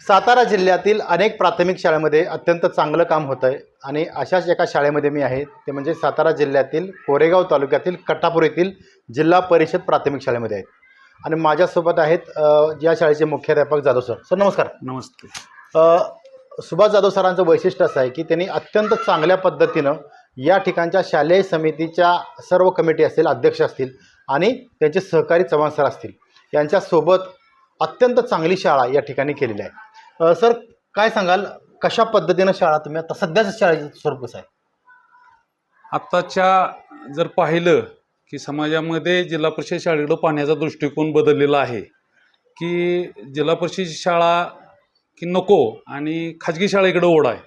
सातारा जिल्ह्यातील अनेक प्राथमिक शाळेमध्ये अत्यंत चांगलं काम होतं आहे आणि अशाच एका शाळेमध्ये मी आहे ते म्हणजे सातारा जिल्ह्यातील कोरेगाव तालुक्यातील कट्टापूर येथील जिल्हा परिषद प्राथमिक शाळेमध्ये आहेत आणि माझ्यासोबत आहेत या शाळेचे मुख्याध्यापक जाधव सर. सर नमस्कार. नमस्ते. सुभाष जाधव सरांचं वैशिष्ट्य असं आहे की त्यांनी अत्यंत चांगल्या पद्धतीनं या ठिकाणच्या शालेय समितीच्या सर्व कमिटी असतील अध्यक्ष असतील आणि त्यांचे सहकारी चव्हाण सर असतील यांच्यासोबत अत्यंत चांगली शाळा या ठिकाणी केलेली आहे. सर काय सांगाल? कशा पद्धतीनं शाळा तुम्ही आता? सध्याच्या शाळेचं स्वरूप कसं आहे? आत्ताच्या जर पाहिलं की समाजामध्ये जिल्हा परिषद शाळेकडं पाहण्याचा दृष्टिकोन बदललेला आहे की जिल्हा परिषद शाळा की नको आणि खाजगी शाळेकडं ओढ आहे.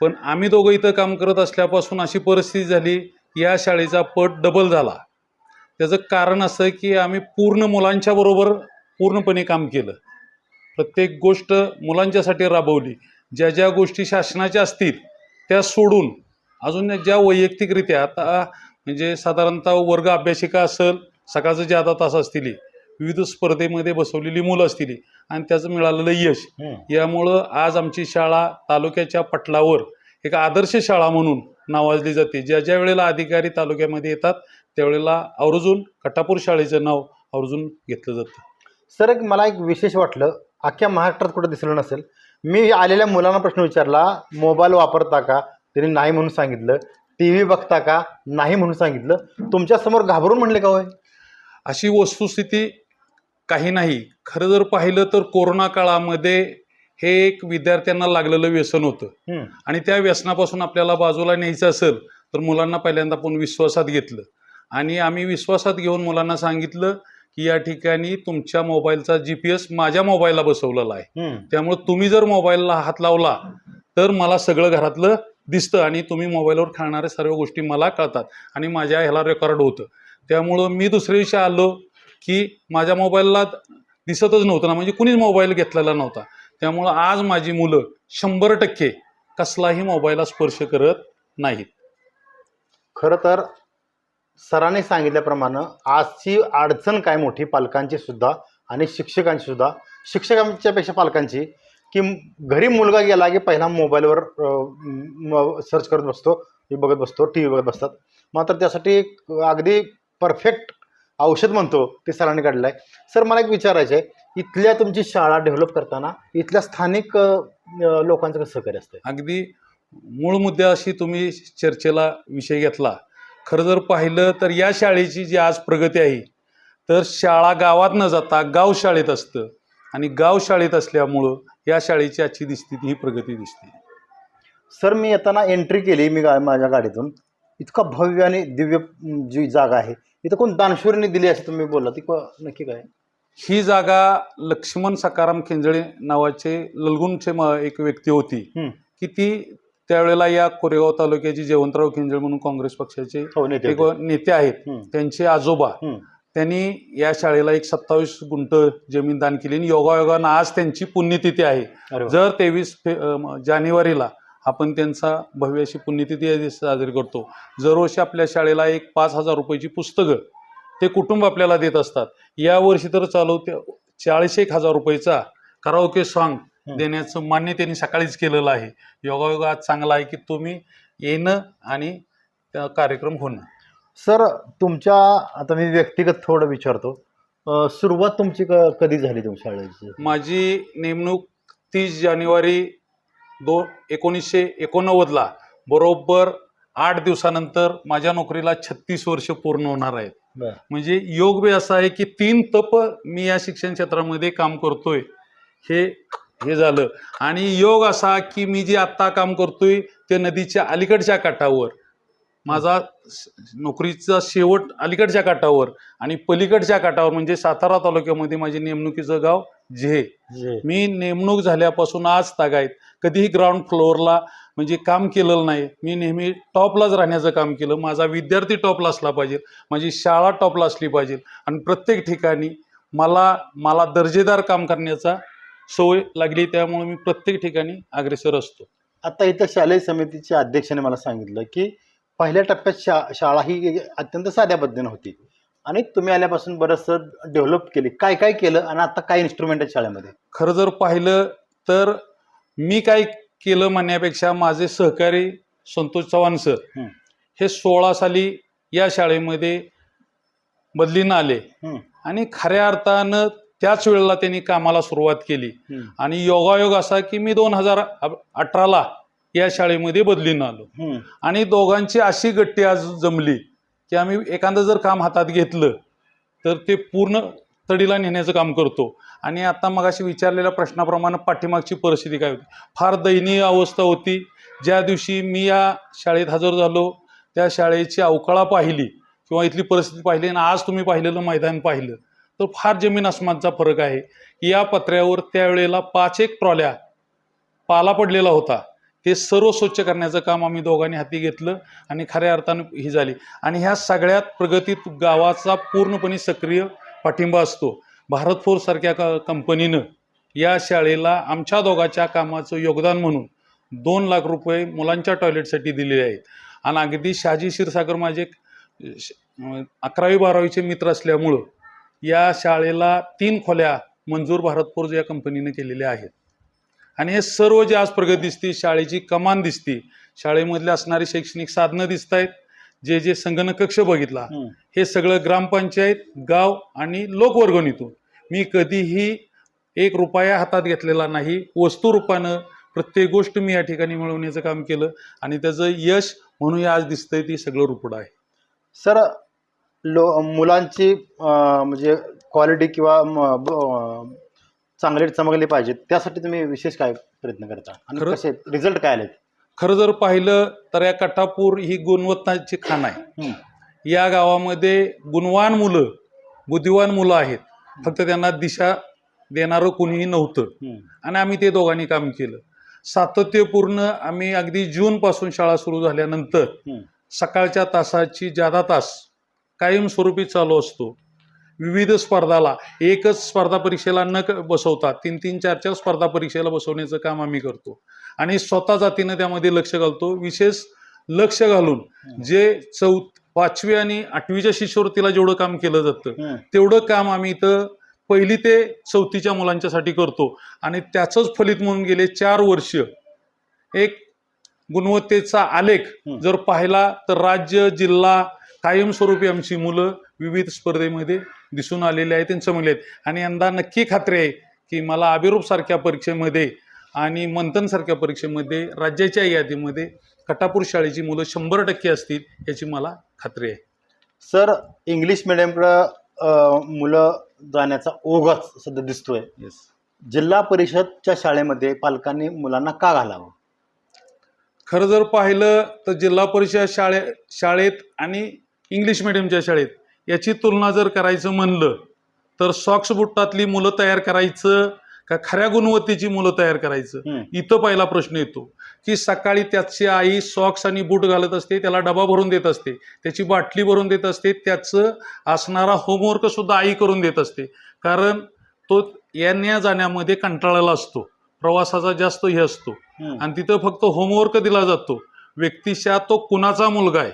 पण आम्ही दोघं इथं काम करत असल्यापासून अशी परिस्थिती झाली या शाळेचा पट डबल झाला. त्याचं कारण असं की आम्ही पूर्ण मुलांच्या बरोबर पूर्णपणे काम केलं. प्रत्येक गोष्ट मुलांच्यासाठी राबवली. ज्या ज्या गोष्टी शासनाच्या असतील त्या सोडून अजून ज्या वैयक्तिकरित्या आता म्हणजे साधारणतः वर्ग अभ्यासिका असेल सकाळचं जे आता तास असतील विविध स्पर्धेमध्ये बसवलेली मुलं असतील आणि त्याचं मिळालेलं यश यामुळं आज आमची शाळा तालुक्याच्या पटलावर एक आदर्श शाळा म्हणून नावाजली जाते. ज्या ज्या वेळेला अधिकारी तालुक्यामध्ये येतात त्यावेळेला आवर्जून कटापूर शाळेचं नाव आवर्जून घेतलं जातं. सर एक मला एक विशेष वाटलं. अख्ख्या महाराष्ट्रात कुठं दिसलं नसेल. मी आलेल्या मुलांना प्रश्न विचारला मोबाईल वापरता का? त्यांनी नाही म्हणून सांगितलं. टी व्ही बघता का? नाही म्हणून सांगितलं. तुमच्यासमोर घाबरून म्हणले का होय? अशी वस्तुस्थिती काही नाही. खरं जर पाहिलं तर कोरोना काळामध्ये हे एक विद्यार्थ्यांना लागलेलं व्यसन होतं. आणि त्या व्यसनापासून आपल्याला बाजूला न्यायचं असेल तर मुलांना पहिल्यांदा आपण विश्वासात घेतलं. आणि आम्ही विश्वासात घेऊन मुलांना सांगितलं की या ठिकाणी तुमच्या मोबाईलचा जी पी एस माझ्या मोबाईलला बसवलेला आहे. त्यामुळे तुम्ही जर मोबाईलला हात लावला तर मला सगळं घरातलं दिसतं आणि तुम्ही मोबाईलवर खेळणाऱ्या सर्व गोष्टी मला कळतात आणि माझ्या ह्याला रेकॉर्ड होतं. त्यामुळं मी दुसऱ्या दिवशी आलो की माझ्या मोबाईलला दिसतच नव्हतं ना म्हणजे कुणीच मोबाईल घेतलेला नव्हता. त्यामुळं आज माझी मुलं शंभर टक्के कसलाही मोबाईलला स्पर्श करत नाहीत. खरं तर सरांनी सांगितल्याप्रमाणे आजची अडचण काय मोठी पालकांची सुद्धा आणि शिक्षकांची सुद्धा. शिक्षकांच्यापेक्षा पालकांची की घरी मुलगा गेला की पहिला मोबाईलवर सर्च करत बसतो बघत बसतो टी व्ही बघत बसतात. मात्र त्यासाठी एक अगदी परफेक्ट औषध म्हणतो ते सरांनी काढलं आहे सर मला एक विचारायचं आहे इथल्या तुमची शाळा डेव्हलप करताना इथल्या स्थानिक लोकांचं कसं सहकार्य असतं अगदी मूळ मुद्द्याशी तुम्ही चर्चेला विषय घेतला खरं जर पाहिलं तर या शाळेची जी आज प्रगती आहे तर शाळा गावात न जाता गाव शाळेत असतं. आणि गाव शाळेत असल्यामुळं या शाळेची आजची दिसते ही प्रगती दिसते. सर मी येताना एंट्री केली मी गा माझ्या गाडीतून. इतका भव्य आणि दिव्य जी जागा आहे इथं कोण दानशूरने दिली असं तुम्ही बोलला ती नक्की काय? ही जागा लक्ष्मण सकाराम खेंजळे नावाचे ललगुणचे एक व्यक्ती होती. की ती त्यावेळेला या कोरेगाव तालुक्याची जयवंतराव खेंजळे म्हणून काँग्रेस पक्षाचे हो नेते एक होते. नेते आहेत. त्यांचे आजोबा. त्यांनी या शाळेला एक सत्तावीस गुंठ जमीन दान केली आणि योगायोगानं आज त्यांची पुण्यतिथी आहे. जर तेवीस जानेवारीला आपण त्यांचा भव्य अशी पुण्यतिथी या दिवशी साजरी करतो दरवर्षी आपल्या शाळेला एक पाच हजार रुपयाची पुस्तकं ते कुटुंब आपल्याला देत असतात यावर्षी तर चालू चाळीस एक हजार रुपयेचा कराओके सॉन्ग हं. देण्याचं मान्य त्यांनी सकाळीच केलेलं आहे. योगायोग आज चांगला आहे की तुम्ही येणं आणि कार्यक्रम होणं. सर तुमच्या आता मी व्यक्तिगत थोडं विचारतो. सुरुवात तुमची क- कधी झाली तुमच्या शाळेची? माझी नेमणूक तीस जानेवारी दोन एकोणीसशे एकोणनव्वदला बरोबर आठ दिवसानंतर माझ्या नोकरीला छत्तीस वर्ष पूर्ण होणार आहेत. म्हणजे योग बी असा आहे की तीन तप मी या शिक्षण क्षेत्रामध्ये काम करतोय. हे हे झालं. आणि योग असा की मी जे आत्ता काम करतोय ते नदीच्या अलीकडच्या काठावर. माझा नोकरीचा शेवट अलीकडच्या काठावर आणि पलीकडच्या काठावर म्हणजे सातारा तालुक्यामध्ये माझे नेमणुकीचं गाव जे जे. मी नेमणूक झाल्यापासून आज तागायत कधीही ग्राउंड फ्लोअरला म्हणजे काम केलेलं नाही. मी नेहमी टॉपलाच राहण्याचं काम केलं. माझा विद्यार्थी टॉपला असला पाहिजे. माझी शाळा टॉपला असली पाहिजे. आणि प्रत्येक ठिकाणी मला मला दर्जेदार काम करण्याचा सवय लागली त्यामुळे मी प्रत्येक ठिकाणी अग्रेसर असतो. आता इथं शालेय समितीच्या अध्यक्षाने मला सांगितलं की पहिल्या टप्प्यात शा शाळा ही अत्यंत साध्या पद्धतीने होती. आणि तुम्ही आल्यापासून बरंचसं डेव्हलप केली. काय काय केलं आणि आता काय इन्स्ट्रुमेंट आहेत शाळेमध्ये? खरं जर पाहिलं तर मी काय केलं म्हणण्यापेक्षा माझे सहकारी संतोष चव्हाण सर हं. सोळा साली या शाळेमध्ये बदलीनं आले. आणि खऱ्या अर्थानं त्याच वेळेला त्यांनी कामाला सुरुवात केली. आणि योगायोग असा की मी दोन हजार अठराला या शाळेमध्ये बदलीनं आलो. आणि दोघांची अशी गट्टी आज जमली की आम्ही एखादं जर काम हातात घेतलं तर ते पूर्ण तडीला नेण्याचं काम करतो. आणि आता मगाशी विचारलेल्या प्रश्नाप्रमाणे पाठीमागची परिस्थिती काय होती? फार दयनीय अवस्था होती. ज्या दिवशी मी या शाळेत हजर झालो त्या शाळेची अवकाळा पाहिली किंवा इथली परिस्थिती पाहिली आणि आज तुम्ही पाहिलेलं मैदान पाहिलं. तर फार जमीन आसमानचा फरक आहे. की या पत्र्यावर त्यावेळेला पाच एक ट्रॉल्या पाला पडलेला होता. ते सर्व स्वच्छ करण्याचं काम आम्ही दोघांनी हाती घेतलं आणि खऱ्या अर्थानं ही झाली. आणि ह्या सगळ्यात प्रगतीत गावाचा पूर्णपणे सक्रिय पाठिंबा असतो. भारत फोरसारख्या क कंपनीनं या शाळेला आमच्या दोघांच्या कामाचं योगदान म्हणून दोन लाख रुपये मुलांच्या टॉयलेटसाठी दिलेले आहेत. आणि अगदी शहाजी क्षीरसागर माझे श- अकरावी बारावीचे मित्र असल्यामुळं या शाळेला तीन खोल्या मंजूर भारत फोर्स या कंपनीने केलेल्या आहेत. आणि हे सर्व जे आज प्रगती दिसते शाळेची कमान दिसते शाळेमधले असणारी शैक्षणिक साधनं दिसत आहेत जे जे संगणक कक्ष बघितला हं. सगळं ग्रामपंचायत गाव आणि लोकवर्गणीतून मी कधीही एक रुपया हातात घेतलेला नाही वस्तू रूपानं प्रत्येक गोष्ट मी या ठिकाणी मिळवण्याचं काम केलं आणि त्याचं यश म्हणून आज दिसतंय ती सगळं रुपड आहे. सर लो मुलांची म्हणजे क्वालिटी किंवा म- चांगली चमकली पाहिजे त्यासाठी तुम्ही विशेष काय प्रयत्न करता? आणि खरं- कसे रिझल्ट काय आले खरं जर पाहिलं तर या कटापूर ही गुणवत्ताची खाण आहे. या गावामध्ये गुणवान मुलं बुद्धिवान मुलं आहेत. फक्त त्यांना दिशा देणारं कुणीही नव्हतं. आणि आम्ही ते दोघांनी काम केलं. सातत्यपूर्ण आम्ही अगदी जूनपासून शाळा सुरू झाल्यानंतर. सकाळच्या तासाची जादा तास कायमस्वरूपी चालू असतो. विविध स्पर्धाला एकच स्पर्धा परीक्षेला न क- बसवता तीन तीन चार चार स्पर्धा परीक्षेला बसवण्याचं काम आम्ही करतो. आणि स्वतः जातीनं त्यामध्ये लक्ष घालतो. विशेष लक्ष घालून जे चौ पाचवी आणि आठवीच्या शिष्यवृत्तीला जेवढं काम केलं जातं तेवढं काम आम्ही इथं पहिली ते चौथीच्या मुलांच्यासाठी करतो. आणि त्याचंच फलित म्हणून गेले चार वर्ष एक गुणवत्तेचा आलेख. जर पाहिला तर राज्य जिल्हा कायमस्वरूपी आमची मुलं विविध स्पर्धेमध्ये दिसून आलेले आहेत आणि चमकले आहेत आणि यंदा नक्की खात्री आहे की मला अभिरूप सारख्या परीक्षेमध्ये आणि मंथन सारख्या परीक्षेमध्ये राज्याच्या यादीमध्ये कटापूर शाळेची मुलं शंभर टक्के असतील याची मला खात्री आहे. सर इंग्लिश मिडियमकडं मुलं जाण्याचा ओघच सध्या दिसतोय. येस जिल्हा परिषदच्या शाळेमध्ये पालकांनी मुलांना का घालावं? खरं जर पाहिलं तर जिल्हा परिषद शाळे शाळेत आणि इंग्लिश मिडियमच्या शाळेत. याची तुलना जर करायचं म्हणलं तर सॉक्स बुट्टातली मुलं तयार करायचं का खऱ्या गुणवत्तेची मुलं तयार करायचं. इथं पहिला प्रश्न येतो. की सकाळी त्याची आई सॉक्स आणि बूट घालत असते त्याला डबा भरून देत असते त्याची बाटली भरून देत असते त्याचं असणारा होमवर्क सुद्धा आई करून देत असते. कारण तो येण्या जाण्यामध्ये कंटाळलेला असतो. प्रवासाचा जास्त हे असतो. आणि तिथं फक्त होमवर्क दिला जातो. व्यक्तिशः तो कुणाचा मुलगा आहे?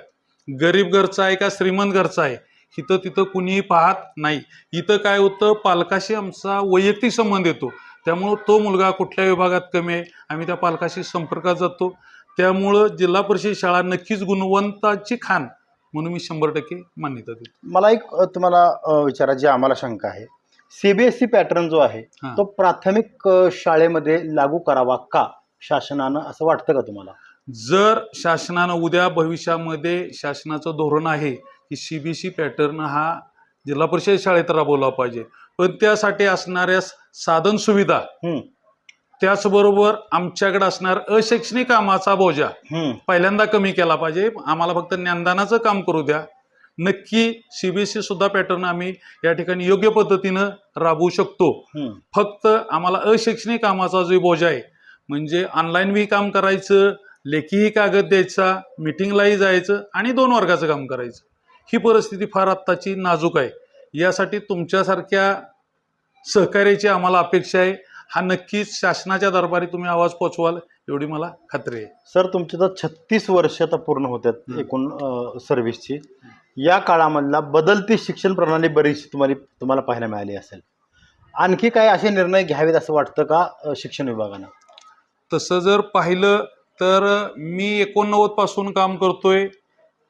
गरीब घरचा आहे का श्रीमंत घरचा आहे? इथं तिथं कुणीही पाहत नाही. इथं काय होतं? पालकाशी आमचा वैयक्तिक संबंध येतो. त्यामुळं तो मुलगा कुठल्या विभागात कमी आहे? आम्ही त्या पालकाशी संपर्कात जातो. त्यामुळं जिल्हा परिषद शाळा नक्कीच गुणवंताची खाण म्हणून मी शंभर टक्के मान्यता देतो. मला एक तुम्हाला अ, विचारायची आम्हाला शंका आहे. सीबीएसई पॅटर्न जो आहे. तो प्राथमिक शाळेमध्ये लागू करावा का शासनानं? असं वाटतं का तुम्हाला? जर शासनानं उद्या भविष्यामध्ये शासनाचं धोरण आहे की सी बी सी पॅटर्न हा जिल्हा परिषद शाळेत राबवला पाहिजे. पण त्यासाठी असणाऱ्या साधन सुविधा त्याचबरोबर आमच्याकडे असणार अशैक्षणिक कामाचा बोजा पहिल्यांदा कमी केला पाहिजे. आम्हाला फक्त ज्ञानदानाचं काम करू द्या. नक्की सी बी एस ई सुद्धा पॅटर्न आम्ही या ठिकाणी योग्य पद्धतीनं राबवू शकतो. फक्त आम्हाला अशैक्षणिक कामाचा जो बोजा आहे म्हणजे ऑनलाईन बी काम करायचं लेखीही कागद द्यायचा मिटिंगलाही जायचं आणि दोन वर्गाचं काम करायचं. ही परिस्थिती फार आत्ताची नाजूक आहे. यासाठी तुमच्यासारख्या सहकार्याची आम्हाला अपेक्षा आहे. हा नक्कीच शासनाच्या दरबारी तुम्ही आवाज पोचवाल एवढी मला खात्री आहे. सर तुमची तर छत्तीस वर्ष आता पूर्ण होतात. एकूण सर्व्हिसची या काळामधला बदलती शिक्षण प्रणाली बरीचशी तुम्हाला तुम्हाला पाहायला मिळाली असेल. आणखी काय असे निर्णय घ्यावेत असं वाटतं का शिक्षण विभागानं? तसं जर पाहिलं तर मी एकोणनव्वदपासून काम करतोय.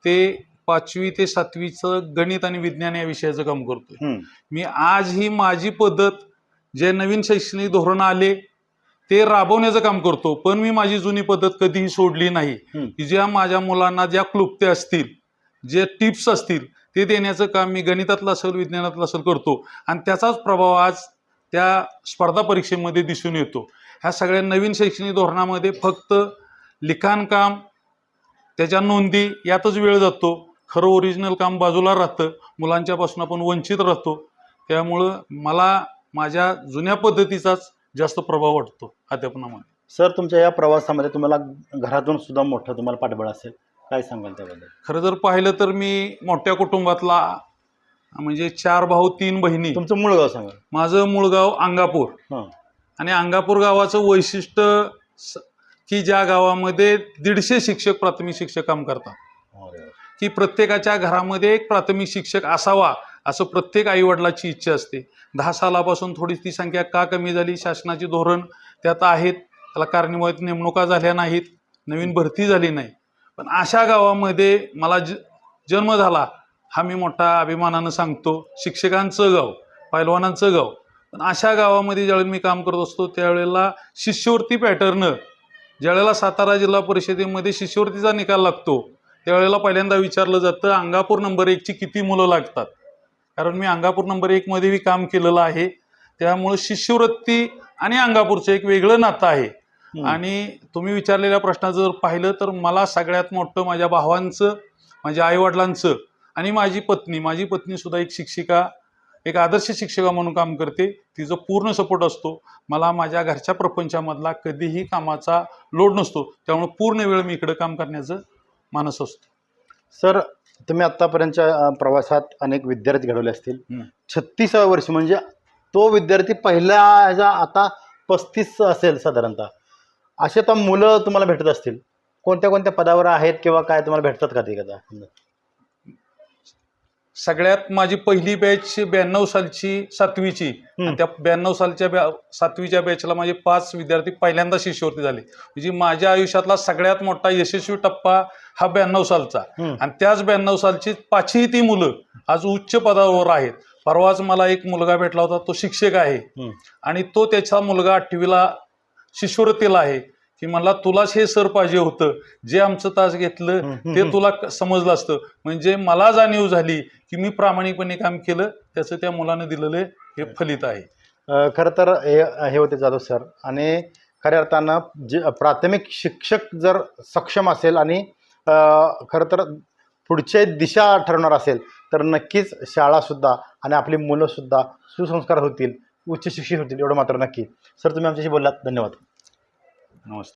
ते पाचवी ते सातवीचं गणित आणि विज्ञान या विषयाचं काम करतोय. मी आज ही माझी पद्धत जे नवीन शैक्षणिक धोरण आले ते राबवण्याचं काम करतो. पण मी माझी जुनी पद्धत कधीही सोडली नाही. की ज्या माझ्या मुलांना ज्या क्लुप्त्या असतील जे टिप्स असतील ते देण्याचं काम मी गणितातलं असेल विज्ञानातलं असेल करतो. आणि त्याचाच प्रभाव आज त्या स्पर्धा परीक्षेमध्ये दिसून येतो. ह्या सगळ्या नवीन शैक्षणिक धोरणामध्ये फक्त लिखाणकाम त्याच्या नोंदी यातच वेळ जातो. खरं ओरिजिनल काम बाजूला राहतं. मुलांच्यापासून आपण वंचित राहतो. त्यामुळं मला माझ्या जुन्या पद्धतीचाच जास्त प्रभाव वाटतो अध्यापनामध्ये. सर तुमच्या या प्रवासामध्ये तुम्हाला घरातून सुद्धा मोठं तुम्हाला पाठबळ असेल. काय सांगाल त्याबद्दल? खरं जर पाहिलं तर मी मोठ्या कुटुंबातला म्हणजे चार भाऊ तीन बहिणी. तुमचं मूळ गाव सांगा. माझं मूळ गाव अंगापूर. आणि अंगापूर गावाचं वैशिष्ट्य की ज्या गावामध्ये दीडशे शिक्षक प्राथमिक शिक्षक काम करतात. की प्रत्येकाच्या घरामध्ये एक प्राथमिक शिक्षक असावा असं प्रत्येक आईवडिलाची इच्छा असते. दहा सालापासून थोडी ती संख्या का कमी झाली? शासनाची धोरण त्यात आहेत. त्याला कारणीभूत नेमणुका झाल्या नाहीत. नवीन भरती झाली नाही. पण अशा गावामध्ये मला ज जन्म झाला हा मी मोठा अभिमानानं सांगतो. शिक्षकांचं गाव पैलवानांचं गाव. पण अशा गावामध्ये ज्यावेळी मी काम करत असतो त्यावेळेला शिष्यवृत्ती पॅटर्न ज्यावेळेला सातारा जिल्हा परिषदेमध्ये शिष्यवृत्तीचा निकाल लागतो त्यावेळेला पहिल्यांदा विचारलं जातं अंगापूर नंबर एकची किती मुलं लागतात? कारण मी अंगापूर नंबर एकमध्येही काम केलेलं आहे. त्यामुळं शिष्यवृत्ती आणि अंगापूरचं एक वेगळं नातं आहे. आणि तुम्ही विचारलेल्या प्रश्नाचं जर पाहिलं तर मला सगळ्यात मोठं माझ्या भावांचं माझ्या आईवडिलांचं आणि माझी पत्नी माझी पत्नी सुद्धा एक शिक्षिका एक आदर्श शिक्षिका म्हणून काम करते. तिचं पूर्ण सपोर्ट असतो. मला माझ्या घरच्या प्रपंचामधला कधीही कामाचा लोड नसतो. त्यामुळे पूर्ण वेळ मी इकडं काम करण्याचं मानस असतो. सर तुम्ही आतापर्यंतच्या अ, प्रवासात अनेक विद्यार्थी घडवले असतील. छत्तीसाव्या वर्षी म्हणजे तो विद्यार्थी पहिल्या ह्याचा आता पस्तीस असेल साधारणतः. असे तर मुलं तुम्हाला भेटत असतील. कोणत्या कोणत्या पदावर आहेत किंवा काय तुम्हाला भेटतात का ते कदा सगळ्यात माझी पहिली बॅच ब्याण्णव सालची सातवीची. आणि त्या ब्याण्णव सालच्या बॅ सातवीच्या बॅचला माझे पाच विद्यार्थी पहिल्यांदा शिष्यवृत्ती झाले. म्हणजे माझ्या आयुष्यातला सगळ्यात मोठा यशस्वी टप्पा हा ब्याण्णव सालचा. आणि त्याच ब्याण्णव सालची पाचही ती मुलं आज उच्च पदावर आहेत. परवाच मला एक मुलगा भेटला होता तो शिक्षक आहे. आणि तो त्याचा मुलगा आठवीला शिष्यवृत्तीला आहे. की मला तुलाच हे सर पाहिजे होतं. जे आमचं तास घेतलं ते. तुला समजलं असतं. म्हणजे मला जाणीव झाली की मी प्रामाणिकपणे काम केलं त्याचं त्या मुलानं दिलेलं हे फलित आहे. खरं तर हे हे होते जाधव सर. आणि खऱ्या अर्थानं जे प्राथमिक शिक्षक जर सक्षम असेल आणि खरं तर पुढची दिशा ठरवणार असेल तर नक्कीच शाळासुद्धा आणि आपली मुलंसुद्धा सुसंस्कार होतील उच्च शिक्षित होतील एवढं मात्र नक्की. सर तुम्ही आमच्याशी बोललात. धन्यवाद. नमस्ते